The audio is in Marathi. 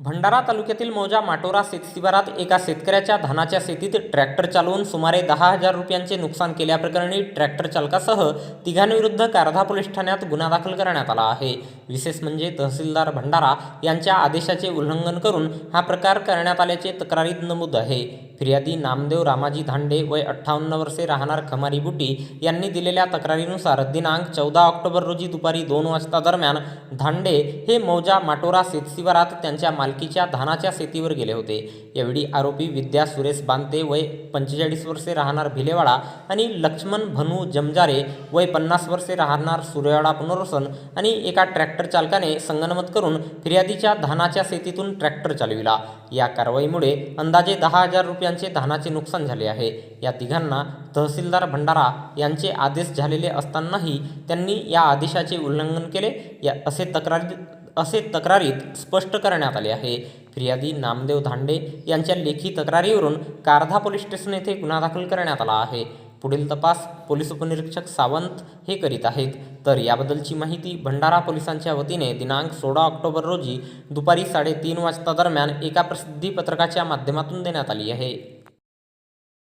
भंडारा तालुक्यातील मौजा माटोरा शेतशिवारात एका शेतकऱ्याच्या धानाच्या शेतीत ट्रॅक्टर चालवून सुमारे दहा हजार रुपयांचे नुकसान केल्याप्रकरणी ट्रॅक्टर चालकासह तिघांविरुद्ध कारधा पोलीस ठाण्यात गुन्हा दाखल करण्यात आला आहे. विशेष म्हणजे तहसीलदार भंडारा यांच्या आदेशाचे उल्लंघन करून हा प्रकार करण्यात आल्याचे तक्रारीत नमूद आहे. फिर्यादी नामदेव रामाजी धांडे वय अठ्ठावन्न वर्षे राहणार खमारी बुटी यांनी दिलेल्या तक्रारीनुसार दिनांक चौदा ऑक्टोबर रोजी दुपारी दोन वाजता दरम्यान धांडे हे मौजा माटोरा शेतशिवारात त्यांच्या मालकीच्या धानाच्या शेतीवर गेले होते. यावेळी आरोपी विद्या सुरेश बांते वय पंचेचाळीस वर्षे राहणार भिलेवाडा आणि लक्ष्मण भनू जमजारे वय पन्नास वर्षे राहणार सुरेवाडा पुनर्वसन आणि एका ट्रॅक्टर चालकाने संगनमत करून फिर्यादीच्या धानाच्या शेतीतून ट्रॅक्टर चालविला. या कारवाईमुळे अंदाजे दहा हजार रुपयांचे धानाचे नुकसान झाले आहे. या तिघांना तहसीलदार भंडारा यांचे आदेश झालेले असतानाही त्यांनी या आदेशाचे उल्लंघन केले. या असे तक्रारी असे तक्रारीत स्पष्ट करण्यात आले आहे. फिर्यादी नामदेव धांडे यांच्या लेखी तक्रारीवरून कारधा पोलीस स्टेशन येथे गुन्हा दाखल करण्यात आला आहे. पुढील तपास पोलीस उपनिरीक्षक सावंत हे करीत आहेत. तर याबद्दलची माहिती भंडारा पोलिसांच्या वतीने दिनांक सोळा ऑक्टोबर रोजी दुपारी साडेतीन वाजता दरम्यान एका प्रसिद्धी पत्रकाच्या माध्यमातून देण्यात आली आहे.